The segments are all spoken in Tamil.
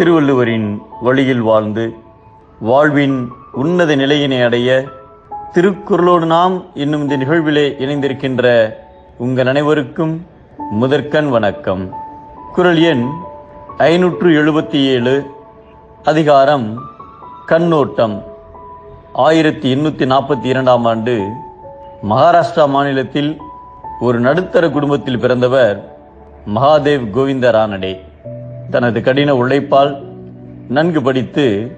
திருவள்ளுவரின் வழியில் வாழ்ந்து வாழ்வின் உன்னத நிலையினை அடைய திருக்குறளோடு நாம் இன்னும் இந்த நிகழ்விலே இணைந்திருக்கின்ற உங்கள் அனைவருக்கும் முதற்கண் வணக்கம். குரல் எண் ஐநூற்று எழுபத்தி ஏழு அதிகாரம் கண்ணோட்டம். ஆயிரத்தி எண்ணூற்றி நாற்பத்தி இரண்டாம் ஆண்டு மகாராஷ்டிரா மாநிலத்தில் ஒரு நடுத்தர குடும்பத்தில் பிறந்தவர் மகாதேவ் கோவிந்த ரானடே தனது கடின உழைப்பால் நன்கு படித்து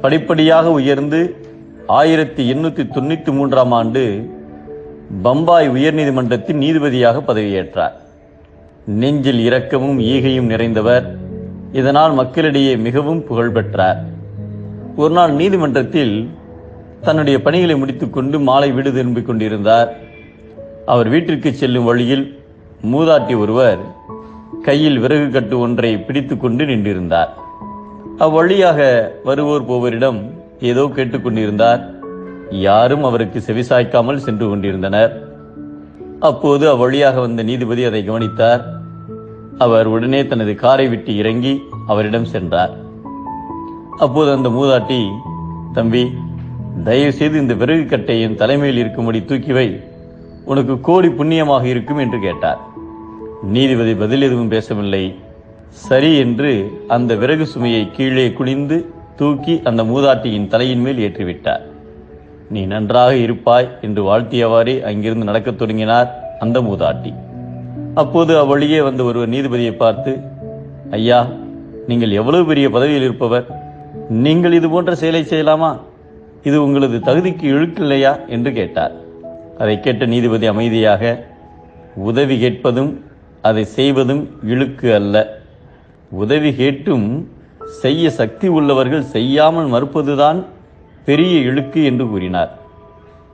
படிப்படியாக உயர்ந்து ஆயிரத்தி எண்ணூற்றி தொண்ணூற்றி மூன்றாம் ஆண்டு பம்பாய் உயர்நீதிமன்றத்தின் நீதிபதியாக பதவியேற்றார். நெஞ்சில் இரக்கமும் ஈகையும் நிறைந்தவர். இதனால் மக்களிடையே மிகவும் புகழ் பெற்றார். ஒரு நாள் நீதிமன்றத்தில் தன்னுடைய பணிகளை முடித்துக்கொண்டு மாலை வீடு திரும்பிக் கொண்டிருந்தார். அவர் வீட்டிற்கு செல்லும் வழியில் மூதாட்டி ஒருவர் கையில் விறகு கட்டு ஒன்றை பிடித்துக்கொண்டு நின்றிருந்தார். அவ்வழியாக வருவோர் போவரிடம் ஏதோ கேட்டுக்கொண்டிருந்தார் யாரும் அவருக்கு செவிசாய்க்காமல் சென்று கொண்டிருந்தனர். அப்போது அவ்வழியாக வந்த நீதிபதி அதை கவனித்தார். அவர் உடனே தனது காரை விட்டு இறங்கி அவரிடம் சென்றார். அப்போது அந்த மூதாட்டி தம்பி தயவு செய்து இந்த விறகு கட்டை என் தலைமையில் இருக்கும்படி தூக்கி வை. உனக்கு கோடி புண்ணியமாக இருக்கும் என்று கேட்டார். நீதிபதி பதில் எதுவும் பேசவில்லை. சரி என்று அந்த விறகு சுமையை கீழே குனிந்து தூக்கி அந்த மூதாட்டியின் தலையின் மேல் ஏற்றிவிட்டார். நீ நன்றாக இருப்பாய் என்று வாழ்த்தியவாறே அங்கிருந்து நடக்கத் தொடங்கினார் அந்த மூதாட்டி. அப்போது அவ்வழியே வந்த ஒருவர் நீதிபதியை பார்த்து ஐயா நீங்கள் எவ்வளவு பெரிய பதவியில் இருப்பவர்? நீங்கள் இது போன்ற செயலை செய்யலாமா? இது உங்களது தகுதிக்கு இழுக்கில்லையா என்று கேட்டார். அதை கேட்ட நீதிபதி அமைதியாக உதவி கேட்பதும் அதை செய்வதும் இழுக்கு அல்ல. உதவி கேட்டும் செய்ய சக்தி உள்ளவர்கள் செய்யாமல் மறுப்பதுதான் பெரிய இழுக்கு என்று கூறினார்.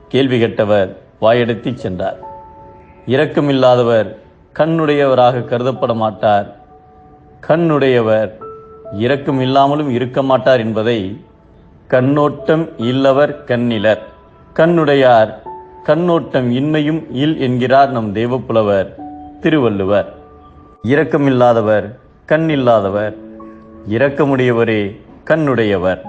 கேள்வி கேட்டவர் வாயெடுத்து சென்றார். இரக்கமில்லாதவர் கண்ணுடையவராக கருதப்பட மாட்டார். கண்ணுடையவர் இரக்கம் இல்லாமலும் இருக்க மாட்டார் என்பதை கண்ணோட்டம் இல்லவர் கண்ணிலர். கண்ணுடையார் கண்ணோட்டம் இன்மையும் இல் என்கிறார் நம் தெய்வப்புலவர் திருவள்ளுவர். இரக்கமில்லாதவர் கண்ணில்லாதவர். இரக்கமுடையவரே கண்ணுடையவர்.